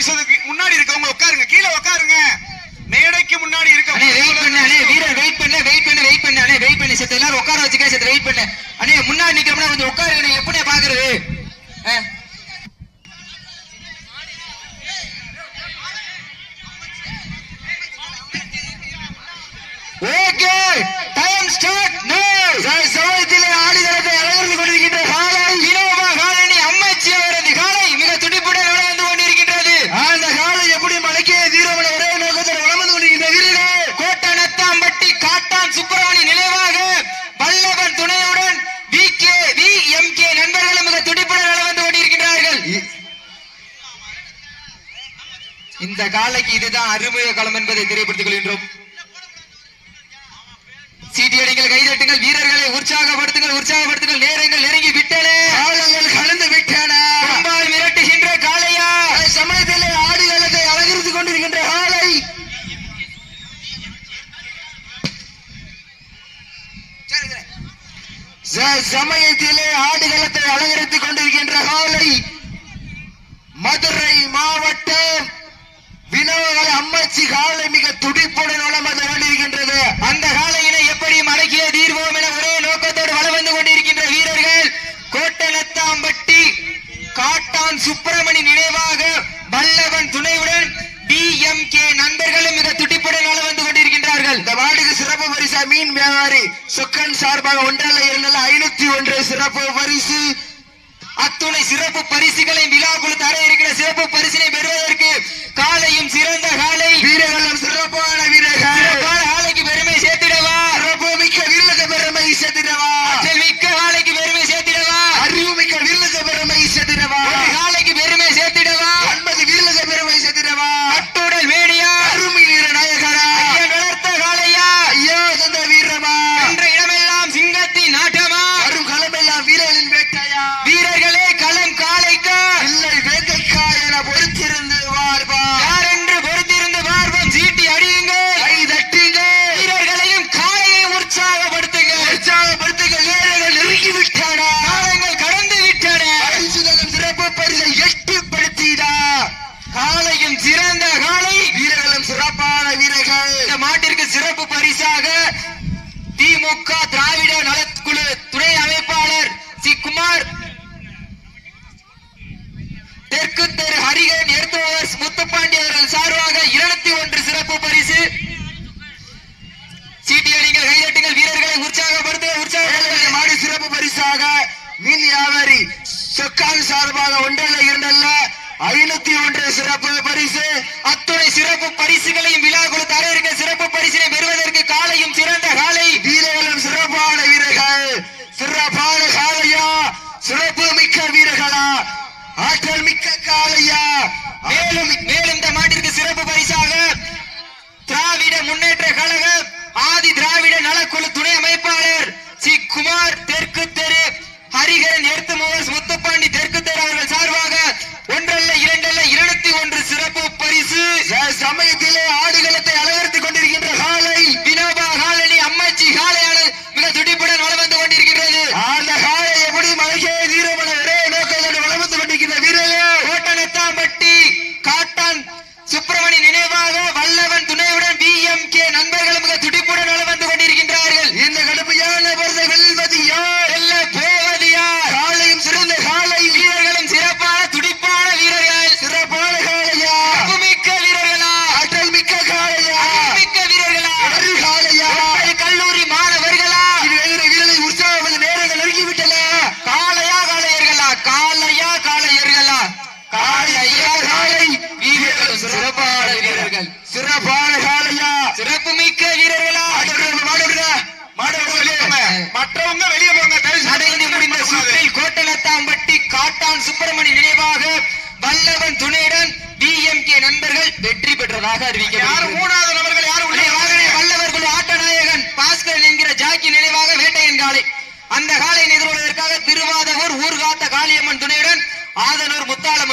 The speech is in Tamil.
பேசுறதுக்கு முன்னாடி இருக்கவங்க உட்காருங்க. கீழே உட்காருங்க. மேடைக்கு முன்னாடி அண்ணே வெயிட் பண்ண அண்ணே இருக்க வீரர் வெயிட் பண்ண வெயிட் பண்ண வெயிட் பண்ண அண்ணே வெயிட் பண்ணி செத்து எல்லாரும் உட்கார வச்சுக்க செத்து வெயிட் பண்ண. அண்ணே முன்னாடி நிக்கிறோம்னா கொஞ்சம் உட்காருங்க எப்படி பாக்குறது ஆ. ஓகே டைம் ஸ்டார்ட் நோ சமயத்திலே ஆடுகளத்தை அலங்கரித்துக் கொண்டிருக்கின்ற காலை இனோவா காலனி அம்மாச்சி அவரது காலை மிக துடிப்புடன் நடந்து கொண்டிருக்கின்றது அந்த காலை எப்படி மலைக்கே தீரமன ஒரே நோக்கத்தில் வளம் வந்து கொண்டிருக்கின்ற வீரர்கள் கோட்டநத்தாம்பட்டி காட்டான் சுப்பிரமணி நினைவாக வல்லவன் துணையுடன் V K V M K நண்பர்களும் மிக துடிப்புடன் நட வந்து கொண்டிருக்கின்றார்கள் இந்த காலைக்கு இதுதான் அருமைய களம் என்பதை தெரியப்படுத்திக் கொள்கின்றோம். சீட்டியடிங்கள் கைதட்டுங்கள் வீரர்களை உற்சாகப்படுத்துங்கள் உற்சாகப்படுத்துங்கள் நேரங்கள் நெருங்கி விட்டன. காலங்கள் கடந்து விட்டன? மிரட்டுகின்ற காளையா? சமயத்திலே ஆடுகளத்தை அலங்கரித்துக் கொண்டிருக்கின்ற காலை சமயத்திலே ஆடுகளத்தை அலங்கரித்துக் கொண்டிருக்கின்ற காலை மதுரை மாவட்டம் வினோகல அம்மச்சி காலை மிக துடிப்புடன் வளம் வந்து கொண்டிருக்கின்றது அந்த காலையினை எப்படி மடக்கிய தீர்வோம் என ஒரே நோக்கத்தோடு வலம் வந்து கொண்டிருக்கின்ற வீரர்கள் கோட்டநத்தாம்பட்டி காட்டான் சுப்பிரமணி நினைவாக வல்லவன் துணையுடன் டி எம் கே நண்பர்களும் மிக துடிப்புடன் வந்து கொண்டிருக்கின்றார்கள். இந்த வார்டுக்கு சிறப்பு பரிசா மீன் வியாபாரி சொக்கன் சார்பாக ஒன்றல்ல இரண்டல்ல ஐநூத்தி ஒன்று சிறப்பு பரிசு. அத்துணை சிறப்பு பரிசுகளை விழாக்குழு தர இருக்கிற சிறப்பு பரிசு காளையும் சிறந்த காளை வீரர்களும் சிறப்பான வீரர்கள். இந்த மாட்டிற்கு சிறப்பு பரிசாக திமுக திராவிட நலக்குழு துணை அமைப்பாளர் சி. குமார். தெற்கு தெரு ஹரிகரன் எர்த்தோவர்ஸ் முத்துப்பாண்டி அவர்கள் சார்பாக இருநூத்தி ஒன்று சிறப்பு பரிசு. சீட்டியடிங்கள் கைதட்டுங்கள். வீரர்களை உற்சாகப்படுத்த உற்சாக மாடு சிறப்பு பரிசாக மீன் வியாபாரி சொக்கான் சார்பாக ஒன்றல்ல இரண்டல்ல ஐநூத்தி ஒன்று சிறப்பு பரிசு. அத்துணை சிறப்பு பரிசுகளையும் விழா குழு தர சிறப்பு பரிசினை பெறுவதற்கு காலையும் சிறந்த காலை. வீரர்களும் சிறப்பான வீரர்கள். சிறப்பான காளையா சிறப்பு மிக்க வீரர்களா? ஆற்றல் மிக்க காளையா மேலும் மேலும் இந்த மாட்டிற்கு சிறப்பு பரிசாக திராவிட முன்னேற்ற கழக ஆதி திராவிட நலக்குழு துணை அமைப்பாளர் சி. குமார் தெற்கு தெரு ஹரிகரன் எர்த்து மூவர்ஸ் முத்துப்பாண்டி தெற்கு தெரு அவர்கள் சார்பாக ஒன்றல்ல இரண்டல்ல இருநூத்தி ஒன்று சிறப்பு பரிசு ச- சமயத்திலே ஆடுகளை அலங்கரித்துக் கொண்டிருக்கின்ற காலை வினோபா காலனி அம்மாச்சி காளையானது மிக துடிப்புடன் வலம் வந்து கொண்டிருக்கின்றது அந்த காலை எப்படி மலைக்கே தீரமன ஒரே நோக்கத்தோடு வளர்ந்து கொண்டிருக்கின்ற வீரர்கள் கோட்டநத்தாம்பட்டி காட்டான் சுப்பிரமணி நினைவாக வல்லவன் துணையுடன் பி எம் கே நண்பர்களும் மிக துடிப்புடன் வலம் வந்து கொண்டிருக்கின்றார்கள் இந்த கடுமையான பரிசை வெல்வது யார் வெல்ல போவது யார் காலையும் சிறந்த காலை வீரர்களும் சிறப்பான துடிப்பான வீரர்கள் சிறப்பான காளையா மிக்க வீரர்களா ஆற்றல் மிக்க காளையா மிக்க வீரர்களா ஒரு காளையா ஒற்றை கல்லூரி மாணவர்களா இது எதிர வீரரை உற்சாகப்பது நேரங்கள் நெருங்கிவிட்டன காளையா காளையர்களா காளையா காளையர்களா காளையா காளை வீரர்களும் சிறப்பான வீரர்கள் சிறப்பான காளையா சிறப்பு மிக்க வீரர்களா மாடு விடுங்க, மாடு விடுங்க. மாடு விடுங்க. மற்றவங்க வெளியே போங்க தயவு செய்து நடந்து முடிந்த சுற்றில் கோட்டலத்தாம்பட்டி சுப்பிரமணி நினைவாக வல்லவன் துணையுடன் டிஎம்கே நண்பர்கள் வெற்றி பெற்றதாக யாரு அறிவிக்கப்பட்டது மூணாவது நபர்கள் யாரும் உள்ளே? வாகனே வல்லவர் குழு ஆட்ட நாயகன் பாஸ்கரன் என்கிற ஜாக்கி நினைவாக வேட்டையன் காளை அந்த காலை எதிர்கொள்வதற்காக திருவாதவூர் ஊர்காத்த காளியம்மன் துணையுடன் ஆதனூர் முத்தாளம்மன்